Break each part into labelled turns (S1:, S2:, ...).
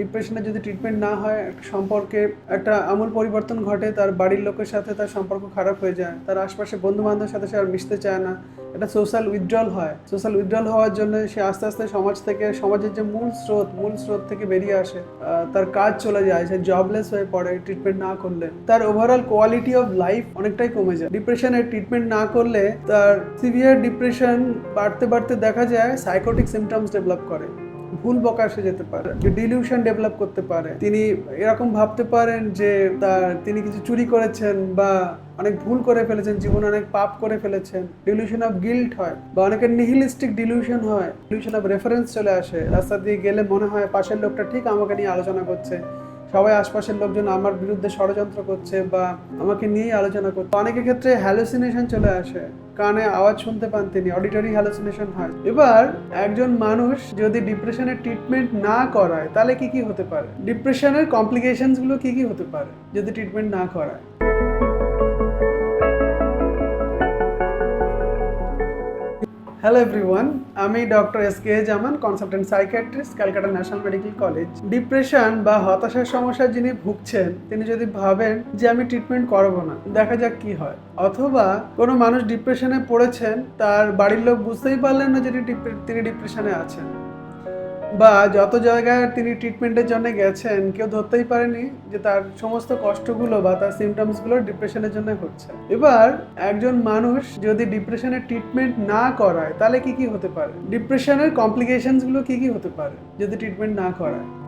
S1: ডিপ্রেশনে যদি ট্রিটমেন্ট না হয়, সম্পর্কে একটা আমূল পরিবর্তন ঘটে, তার বাড়ির লোকের সাথে তার সম্পর্ক খারাপ হয়ে যায়, তার আশপাশে বন্ধু বান্ধবের সাথে সে আর মিশতে চায় না। এটা সোশ্যাল উইথড্রল হয়। সোশ্যাল উইথড্রল হওয়ার জন্য সে আস্তে আস্তে সমাজ থেকে, সমাজের যে মূল স্রোত মূল স্রোত থেকে বেরিয়ে আসে তার কাজ চলে যায়, সে জবলেস হয়ে পড়ে ট্রিটমেন্ট না করলে। তার ওভারঅল কোয়ালিটি অফ লাইফ অনেকটাই কমে যায়। ডিপ্রেশনের ট্রিটমেন্ট না করলে তার সিভিয়ার ডিপ্রেশন বাড়তে বাড়তে দেখা যায় সাইকোটিক সিমটমস ডেভেলপ করে। ভুল বকাশে যেতে পারে, যে ডিলিউশন ডেভেলপ করতে পারে। তিনি এরকম ভাবতে পারেন যে তার তিনি কিছু চুরি করেছেন বা অনেক ভুল করে ফেলেছেন, জীবনে অনেক পাপ করে ফেলেছেন। ডিলিউশন অফ গিল্ট হয় বা অনেকের নিহিলিস্টিক ডিলিউশন হয়। ডিলিউশন অফ রেফারেন্স চলে আসে। রাস্তা দিয়ে গেলে মনে হয় পাশের লোকটা ঠিক আমাকে নিয়ে আলোচনা করছে। সবাই আশপাশের লোকজন আমার বিরুদ্ধে ষড়যন্ত্র করছে বা আমাকে নিয়েই আলোচনা করছে। অনেকের ক্ষেত্রে হ্যালোসিনেশন চলে আসে। কানে আওয়াজ শুনতে পান তিনি অডিটরি হ্যালোসিনেশন হয়। এবার একজন মানুষ যদি ডিপ্রেশনের ট্রিটমেন্ট না করায়, তাহলে কি কি হতে পারে? ডিপ্রেশনের কমপ্লিকেশনসগুলো কি কি হতে পারে যদি ট্রিটমেন্ট না করায়? হ্যালো এভরিওয়ান আমি doctor S K Zaman consultant psychiatrist Calcutta National Medical College depression বা হতাশার সমস্যা যিনি ভুগছেন, তিনি যদি ভাবেন যে আমি ট্রিটমেন্ট করব না, দেখা যাক কি হয়। অথবা কোনো মানুষ ডিপ্রেশনে পড়েছেন, তার বাড়ির লোক বুঝতেই পারলেন না যে তিনি ডিপ্রে- তিনি ডিপ্রেশনে আছেন। বা যত জায়গায় তিনি ট্রিটমেন্টের জন্য গেছেন, কেউ ধরতেই পারেনি যে তার সমস্ত কষ্টগুলো বা তার সিমটমসগুলো ডিপ্রেশনের জন্য হচ্ছে। এবার একজন মানুষ যদি ডিপ্রেশনের ট্রিটমেন্ট না করায়, তাহলে কি কি হতে পারে? ডিপ্রেশনের কমপ্লিকেশনসগুলো কি কি হতে পারে যদি ট্রিটমেন্ট না করায়?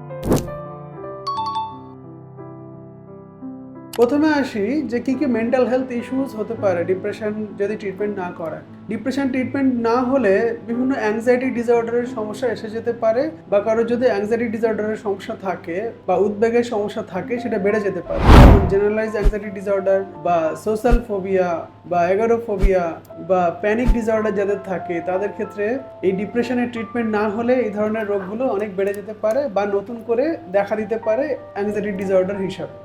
S1: প্রথমে আসি যে কি কি মেন্টাল হেলথ ইস্যুস হতে পারে ডিপ্রেশন যদি ট্রিটমেন্ট না করায়। ডিপ্রেশন ট্রিটমেন্ট না হলে বিভিন্ন অ্যাংজাইটি ডিসঅর্ডারের সমস্যা এসে যেতে পারে বা কারোর যদি অ্যাংজাইটি ডিসঅর্ডারের সমস্যা থাকে বা উদ্বেগের সমস্যা থাকে সেটা বেড়ে যেতে পারে। যেমন জেনারেলাইজ অ্যাংজাইটি ডিসঅর্ডার বা সোশ্যাল ফোবিয়া বা এগারোফোবিয়া বা প্যানিক ডিসঅর্ডার যাদের থাকে, তাদের ক্ষেত্রে এই ডিপ্রেশনের ট্রিটমেন্ট না হলে এই ধরনের রোগগুলো অনেক বেড়ে যেতে পারে বা নতুন করে দেখা দিতে পারে অ্যাংজাইটি ডিসঅর্ডার হিসাবে।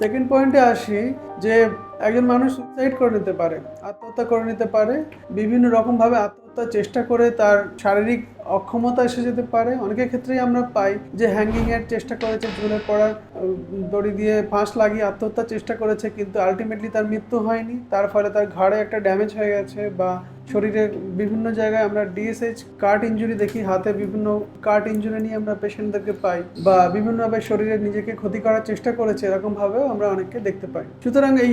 S1: সেকেন্ড পয়েন্টে আসি যে একজন মানুষ সুইসাইড করে নিতে পারে, আত্মহত্যা করে নিতে পারে, বিভিন্ন রকমভাবে আত্মহত্যার চেষ্টা করে তার শারীরিক অক্ষমতা এসে যেতে পারে। অনেকের ক্ষেত্রেই আমরা পাই যে হ্যাঙ্গিংয়ের চেষ্টা করেছে ঝুলে পড়ার দড়ি দিয়ে ফাঁস লাগিয়ে আত্মহত্যার চেষ্টা করেছে, কিন্তু আলটিমেটলি তার মৃত্যু হয়নি। তার ফলে তার ঘাড়ে একটা ড্যামেজ হয়ে গেছে বা শরীরে বিভিন্ন জায়গায় আমরা ডিএসএইচ কার্ট ইঞ্জুরি দেখি, হাতে বিভিন্ন কার্ট ইঞ্জুরি নিয়ে আমরা পেশেন্টদেরকে পাই বা বিভিন্নভাবে শরীরে নিজেকে ক্ষতি করার চেষ্টা করেছে এরকমভাবেও আমরা অনেককে দেখতে পাই। সুতরাং এই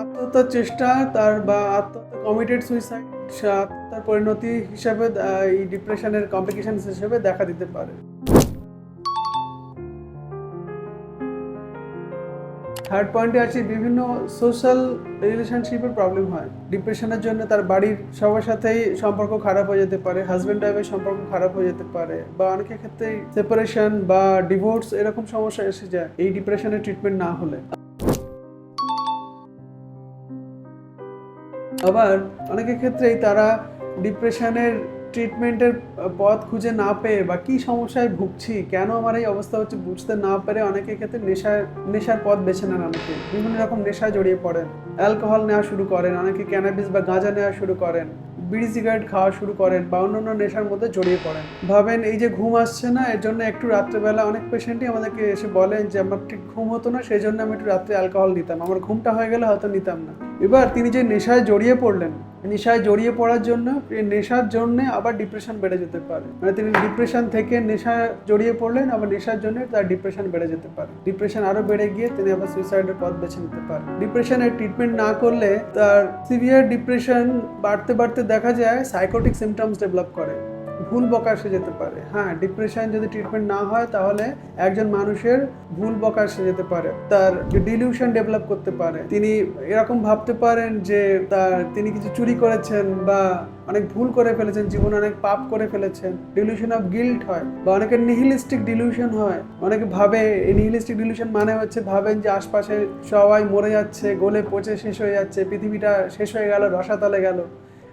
S1: আত্মহত্যার চেষ্টা তার বা আত্মহত্যা কমিটেড সুইসাইড আত্মহত্যার পরিণতি হিসাবে এই ডিপ্রেশনের কমপ্লিকেশন হিসেবে দেখা দিতে পারে। থার্ড পয়েন্টে আছে বিভিন্ন সোশ্যাল রিলেশনশিপের প্রবলেম হয়। ডিপ্রেশনের জন্য তার বাড়ির সবার সাথেই সম্পর্ক খারাপ হয়ে যেতে পারে হাজব্যান্ড ওয়াইফের সম্পর্ক খারাপ হয়ে যেতে পারে বা অনেকের ক্ষেত্রেই সেপারেশন বা ডিভোর্স এরকম সমস্যা এসে যায়, এই ডিপ্রেশনের ট্রিটমেন্ট না হলে। আবার অনেকের ক্ষেত্রেই তারা ডিপ্রেশনের ট্রিটমেন্টের পথ খুঁজে না পেয়ে বা কি সমস্যায় ভুগছি? কেন আমার এই অবস্থা হচ্ছে বুঝতে না পেরে অনেকের ক্ষেত্রে নেশার নেশার পথ বেছে নেন অনেকে। বিভিন্ন রকম নেশায় জড়িয়ে পড়েন। অ্যালকোহল নেওয়া শুরু করেন, অনেকে ক্যানাবিস বা গাঁজা নেওয়া শুরু করেন, বিড়ি সিগারেট খাওয়া শুরু করেন বা অন্যান্য নেশার মধ্যে জড়িয়ে পড়েন। ভাবেন এই যে ঘুম আসছে না, এর জন্য একটু রাত্রেবেলা অনেক পেশেন্টই আমাদেরকে এসে বলেন যে, আমার ঠিক ঘুম হতো না সেই জন্য আমি একটু রাত্রে অ্যালকোহল নিতাম। আমার ঘুমটা হয়ে গেলে হয়তো নিতাম না। এবার তিনি যে নেশায় জড়িয়ে পড়লেন নেশায় জড়িয়ে পড়ার জন্য নেশার জন্য আবার ডিপ্রেশন বেড়ে যেতে পারে। মানে তিনি ডিপ্রেশন থেকে নেশায় জড়িয়ে পড়লেন, আবার নেশার জন্য তার ডিপ্রেশন বেড়ে যেতে পারে। ডিপ্রেশন আরও বেড়ে গিয়ে তিনি আবার সুইসাইডের পথ বেছে নিতে পারে। ডিপ্রেশনের ট্রিটমেন্ট না করলে তার সিভিয়ার ডিপ্রেশন বাড়তে বাড়তে দেখা যায় সাইকোটিক সিমটমস ডেভেলপ করে। ভুল বকাশে যেতে পারে। হ্যাঁ ডিপ্রেশন যদি ট্রিটমেন্ট না হয়, তাহলে একজন মানুষের ভুল বকাশে যেতে পারে। তার ডিলিউশন ডেভেলপ করতে পারে। তিনি এরকম ভাবতে পারেন যে, তার তিনি কিছু চুরি করেছেন বা অনেক ভুল করে ফেলেছেন, জীবনে অনেক পাপ করে ফেলেছেন। ডিলিউশন অফ গিল্ট হয় বা অনেকের নিহিলিস্টিক ডিলিউশন হয়। অনেকে ভাবে, এই নিহিলিস্টিক ডিলিউশন মানে হচ্ছে ভাবেন যে, আশপাশে সবাই মরে যাচ্ছে, গোলে পচে শেষ হয়ে যাচ্ছে, পৃথিবীটা শেষ হয়ে গেল, রসাতলে গেল।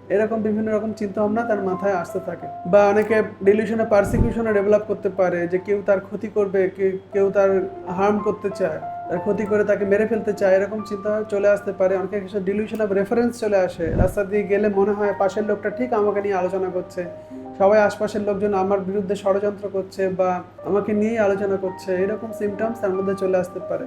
S1: এরকম বিভিন্ন রকম চিন্তা ভাবনা তার মাথায় আসতে থাকে। বা অনেকে ডিলিউশনে পারসিকিউশনে ডেভেলপ করতে পারে যে কেউ তার ক্ষতি করবে, কেউ তার হার্ম করতে চায়, তার ক্ষতি করে তাকে মেরে ফেলতে চায়, এরকম চিন্তা চলে আসতে পারে। অনেকের কিছু ডিলিউশন অফ রেফারেন্স চলে আসে। রাস্তা দিয়ে গেলে মনে হয় পাশের লোকটা ঠিক আমাকে নিয়ে আলোচনা করছে। সবাই আশপাশের লোকজন আমার বিরুদ্ধে ষড়যন্ত্র করছে বা আমাকে নিয়েই আলোচনা করছে। এরকম সিমটমস তার মধ্যে চলে আসতে পারে।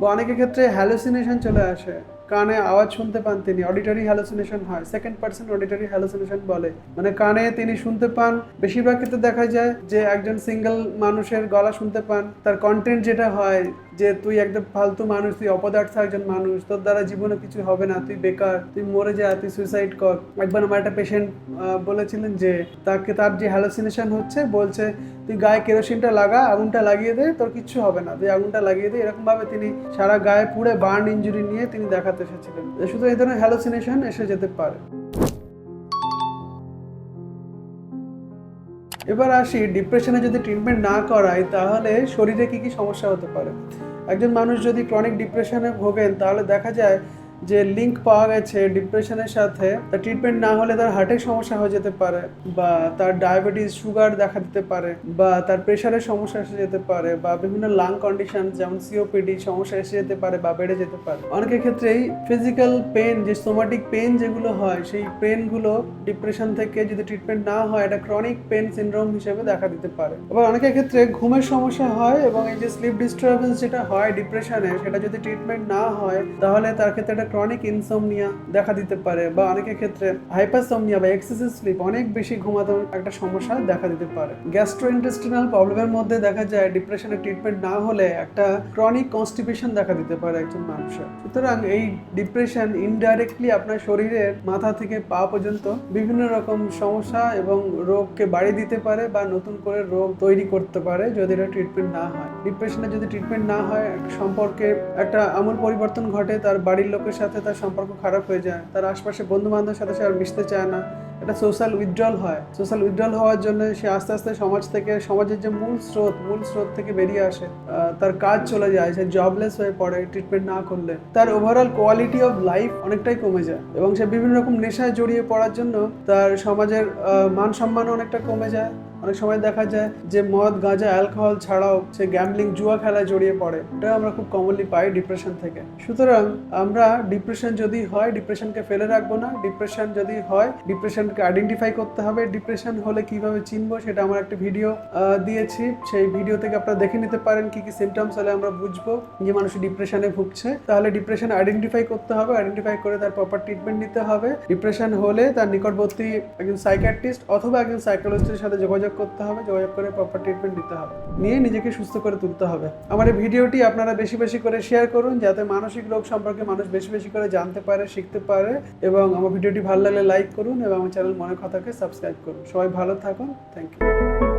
S1: বা অনেকের ক্ষেত্রে হ্যালোসিনেশন চলে আসে। কানে আওয়াজ শুনতে পান তিনি অডিটরি হ্যালোসিনেশন হয়। সেকেন্ড পার্সন অডিটরি হ্যালুসিনেশন বলে। মানে কানে তিনি শুনতে পান, বেশিরভাগ ক্ষেত্রে দেখা যায় যে একজন সিঙ্গেল মানুষের গলা শুনতে পান, তার কন্টেন্ট যেটা হয়, যে তুই একদম ফালতু মানুষ, তুই অপদার্থ একজন মানুষ, তোর দ্বারা জীবনে কিছু হবে না, তুই বেকার, তুই মরে যা, তুই সুইসাইড কর। একবার আমার একটা পেশেন্ট বলেছিলেন যে তাকে তার যে হ্যালোসিনেশন হচ্ছে, বলছে তুই গায়ে কেরোসিনটা লাগা, আগুনটা লাগিয়ে দে, তোর কিচ্ছু হবে না। তুই আগুনটা লাগিয়ে দে। এরকম ভাবে তিনি সারা গায়ে পুড়ে বার্ন ইঞ্জুরি নিয়ে তিনি দেখাতে এসেছিলেন। শুধু এই ধরনের হ্যালুসিনেশন এসে যেতে পারে। এবার আসি ডিপ্রেশনে যদি ট্রিটমেন্ট না করাই তাহলে শরীরে কি কি সমস্যা হতে পারে? একজন মানুষ যদি ক্রনিক ডিপ্রেশনে ভোগেন, তাহলে দেখা যায় যে লিঙ্ক পাওয়া গেছে ডিপ্রেশনের সাথে তার ট্রিটমেন্ট না হলে তার হার্টের সমস্যা হয়ে যেতে পারে, বা তার ডায়াবেটিস সুগার দেখা দিতে পারে, বা তার প্রেশারের সমস্যা এসে যেতে পারে, বা বিভিন্ন লাং কন্ডিশন যেমন সিওপিডি সমস্যা এসে যেতে পারে বা বেড়ে যেতে পারে। অনেকের ক্ষেত্রেই ফিজিক্যাল পেন যে সোমাটিক পেন যেগুলো হয়, সেই পেনগুলো ডিপ্রেশন থেকে যদি ট্রিটমেন্ট না হয়, এটা ক্রনিক পেন সিনড্রোম হিসেবে দেখা দিতে পারে। আবার অনেকের ক্ষেত্রে ঘুমের সমস্যা হয় এবং এই যে স্লিপ ডিস্টারবেন্স যেটা হয় ডিপ্রেশনে সেটা যদি ট্রিটমেন্ট না হয়, তাহলে তার ক্ষেত্রে একটা ক্রনিক ইনসোমনিয়া দেখা দিতে পারে বা অনেকের ক্ষেত্রে হাইপারসোমনিয়া বা এক্সেসিভ স্লিপ অনেক বেশি ঘুমাতে একটা সমস্যা দেখা দিতে পারে। গ্যাস্ট্রো ইন্টেস্টিনাল প্রবলেমের মধ্যে দেখা যায় ডিপ্রেশনের ট্রিটমেন্ট না হলে একটা ক্রনিক কনস্টিপেশন দেখা দিতে পারে একজন মানুষের। সুতরাং এই ডিপ্রেশন ইনডাইরেক্টলি আপনার শরীরের মাথা থেকে পা পর্যন্ত বিভিন্ন রকম সমস্যা এবং রোগকে বাড়িয়ে দিতে পারে বা নতুন করে রোগ তৈরি করতে পারে যদি এটা ট্রিটমেন্ট না হয়। ডিপ্রেশনে যদি ট্রিটমেন্ট না হয়, সম্পর্কে একটা আমূল পরিবর্তন ঘটে, তার বাড়ির লোকের সাথে তার সম্পর্ক খারাপ হয়ে যায়। তার আশপাশে বন্ধু বান্ধবের সাথে সে আর মিশতে চায় না। এটা সোশ্যাল উইথড্রল হয়। সোশ্যাল উইথড্রল হওয়ার জন্য সে আস্তে আস্তে সমাজ থেকে, সমাজের যে মূল স্রোত মূল স্রোত থেকে বেরিয়ে আসে। তার কাজ চলে যায়। সে জবলেস হয়ে পড়ে ট্রিটমেন্ট না করলে। তার ওভারঅল কোয়ালিটি অফ লাইফ অনেকটাই কমে যায় এবং সে বিভিন্ন রকম নেশায় জড়িয়ে পড়ার জন্য তার সমাজের মান সম্মান অনেকটা কমে যায়। অনেক সময় দেখা যায় যে মদ, গাঁজা, অ্যালকোহল ছাড়াও সে গ্যাম্বলিং জুয়া খেলায় জড়িয়ে পড়ে। এটা আমরা খুব কমনলি পাই ডিপ্রেশন থেকে। সুতরাং আমরা ডিপ্রেশন যদি হয় ডিপ্রেশনকে ফেলে রাখব না। ডিপ্রেশন যদি হয় ডিপ্রেশনকে আইডেন্টিফাই করতে হবে। ডিপ্রেশন হলে কীভাবে চিনবো সেটা আমার একটা ভিডিও দিয়েছি। সেই ভিডিও থেকে আপনারা দেখে নিতে পারেন কি কি সিমটমস হলে আমরা বুঝব যে মানুষ ডিপ্রেশনে ভুগছে। তাহলে ডিপ্রেশন আইডেন্টিফাই করতে হবে আইডেন্টিফাই করে তার প্রপার ট্রিটমেন্ট নিতে হবে। ডিপ্রেশন হলে তার নিকটবর্তী একজন সাইকিয়াট্রিস্ট অথবা একজন সাইকোলজিস্টের সাথে যোগাযোগ করতে হবে, যোগাযোগ করে প্রপার ট্রিটমেন্ট নিতে হবে। নিয়ে নিজেকে সুস্থ করে তুলতে হবে। আমার এই ভিডিওটি আপনারা বেশি বেশি করে শেয়ার করুন, যাতে মানসিক রোগ সম্পর্কে মানুষ বেশি বেশি করে জানতে পারে, শিখতে পারে এবং আমার ভিডিওটি ভালো লাগলে লাইক করুন এবং আমার চ্যানেল মনে কথাকে সাবস্ক্রাইব করুন। সবাই ভালো থাকুন। Thank you